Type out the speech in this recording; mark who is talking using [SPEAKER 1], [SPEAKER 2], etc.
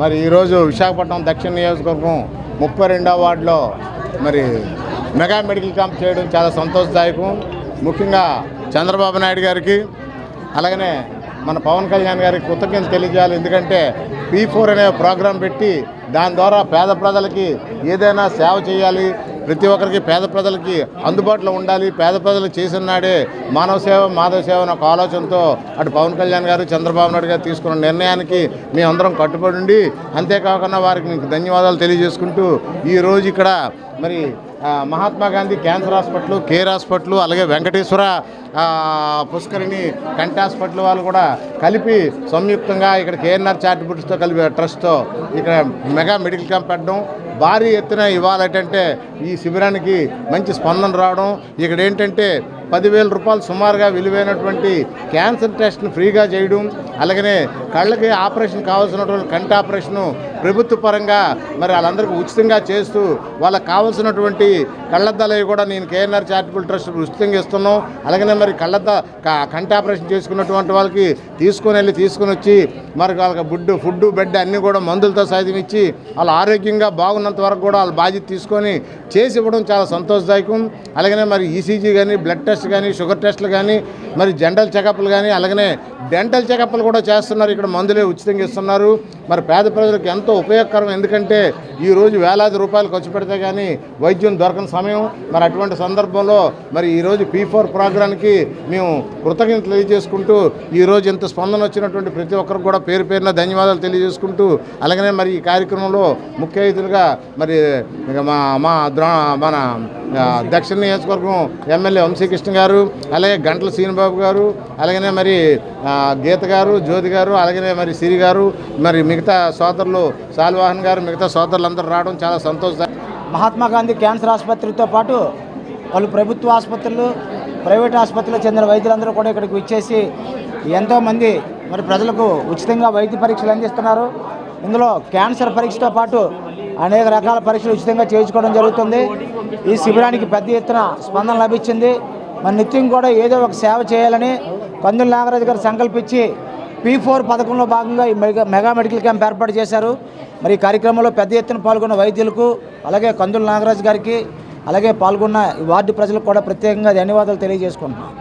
[SPEAKER 1] మరి ఈరోజు విశాఖపట్నం దక్షిణ నియోజకవర్గం ముప్పై రెండవ వార్డులో మరి మెగా మెడికల్ క్యాంప్ చేయడం చాలా సంతోషదాయకం. ముఖ్యంగా చంద్రబాబు నాయుడు గారికి అలాగనే మన పవన్ కళ్యాణ్ గారికి కృతజ్ఞత తెలియజేయాలి. ఎందుకంటే పీ ఫోర్ అనే ప్రోగ్రాం పెట్టి దాని ద్వారా పేద ప్రజలకి ఏదైనా సేవ చేయాలి ప్రతి ఒక్కరికి పేద ప్రజలకి అందుబాటులో ఉండాలి. పేద ప్రజలు చేసిన నాడే మానవ సేవ మాధవ సేవ అనే ఒక ఆలోచనతో అటు పవన్ కళ్యాణ్ గారు చంద్రబాబు నాయుడు గారు తీసుకున్న నిర్ణయానికి మేమందరం కట్టుబడి ఉండి అంతేకాకుండా వారికి మీకు ధన్యవాదాలు తెలియజేసుకుంటూ ఈరోజు ఇక్కడ మరి Mahatma Gandhi cancer hospital care hospital అలాగే వెంకటేశ్వర పుష్కరిణి కంటి హాస్పిటల్ వాళ్ళు కూడా కలిపి సంయుక్తంగా ఇక్కడ కేఎన్ఆర్ చారిటబుల్స్తో కలిపి ట్రస్ట్తో ఇక్కడ మెగా మెడికల్ క్యాంప్ పెట్టడం. భారీ ఎత్తున ఇవ్వాలంటే ఈ శిబిరానికి మంచి స్పందన రావడం. ఇక్కడ ఏంటంటే పదివేల రూపాయలు సుమారుగా విలువైనటువంటి క్యాన్సర్ టెస్ట్ను ఫ్రీగా చేయడం. అలాగనే కళ్ళకి ఆపరేషన్ కావాల్సినటువంటి కంటి ఆపరేషను ప్రభుత్వ పరంగా మరి వాళ్ళందరికీ ఉచితంగా చేస్తూ వాళ్ళకి కావాల్సినటువంటి కళ్ళద్దాలవి కూడా నేను కేఎన్ఆర్ చారిటబుల్ ట్రస్ట్ ఉచితంగా ఇస్తున్నాం. అలాగనే మరి కళ్ళద్ద కంటి ఆపరేషన్ చేసుకున్నటువంటి వాళ్ళకి తీసుకొని వెళ్ళి తీసుకొని వచ్చి మరి వాళ్ళకి బుడ్డు ఫుడ్ బెడ్ అన్నీ కూడా మందులతో సైతం ఇచ్చి వాళ్ళు ఆరోగ్యంగా బాగున్నంత వరకు కూడా వాళ్ళ బాధ్యత తీసుకొని చేసి ఇవ్వడం చాలా సంతోషదాయకం. అలాగనే మరి ఈసీజీ కానీ బ్లడ్ టెస్ట్ కానీ షుగర్ టెస్ట్లు కానీ మరి జనరల్ చెకప్లు కానీ అలాగనే డెంటల్ చెకప్లు కూడా చేస్తున్నారు. ఇక్కడ మందులే ఉచితంగా ఇస్తున్నారు. మరి పేద ప్రజలకు ఎంత ఎంతో ఉపయోగకరం. ఎందుకంటే ఈరోజు వేలాది రూపాయలు ఖర్చు పెడితే కానీ వైద్యం దొరకని సమయం. మరి అటువంటి సందర్భంలో మరి ఈరోజు పీ ఫోర్ ప్రోగ్రాంకి మేము కృతజ్ఞతలు తెలియజేసుకుంటూ ఈరోజు ఇంత స్పందన వచ్చినటువంటి ప్రతి ఒక్కరికి కూడా పేరు పేరున ధన్యవాదాలు తెలియజేసుకుంటూ అలాగనే మరి ఈ కార్యక్రమంలో ముఖ్య అతిథులుగా మరి మా మా మన దక్షిణ నియోజకవర్గం ఎమ్మెల్యే వంశీకృష్ణ గారు అలాగే గంటల శ్రీనిబాబు గారు అలాగనే మరి గీత గారు జ్యోతి గారు అలాగనే మరి సిరి గారు మరి మిగతా సోదరులు శాలవాహన్ గారు మిగతా సోదరులందరూ రావడం చాలా సంతోషం.
[SPEAKER 2] మహాత్మా గాంధీ క్యాన్సర్ ఆసుపత్రితో పాటు పలు ప్రభుత్వ ఆసుపత్రులు ప్రైవేట్ ఆసుపత్రులకు చెందిన వైద్యులందరూ కూడా ఇక్కడికి వచ్చేసి ఎంతోమంది మరి ప్రజలకు ఉచితంగా వైద్య పరీక్షలు అందిస్తున్నారు. ఇందులో క్యాన్సర్ పరీక్షతో పాటు అనేక రకాల పరీక్షలు ఉచితంగా చేయించుకోవడం జరుగుతుంది. ఈ శిబిరానికి పెద్ద ఎత్తున స్పందన లభించింది. మరి నిత్యం కూడా ఏదో ఒక సేవ చేయాలని పందుల నాగరాజు గారు సంకల్పించి పీ ఫోర్ పథకంలో భాగంగా ఈ మెగా మెగా మెడికల్ క్యాంప్ ఏర్పాటు చేశారు. మరి ఈ కార్యక్రమంలో పెద్ద ఎత్తున పాల్గొన్న వైద్యులకు అలాగే కందుల నాగరాజు గారికి అలాగే పాల్గొన్న ఈ వార్డు ప్రజలకు కూడా ప్రత్యేకంగా ధన్యవాదాలు తెలియజేసుకుంటున్నాం.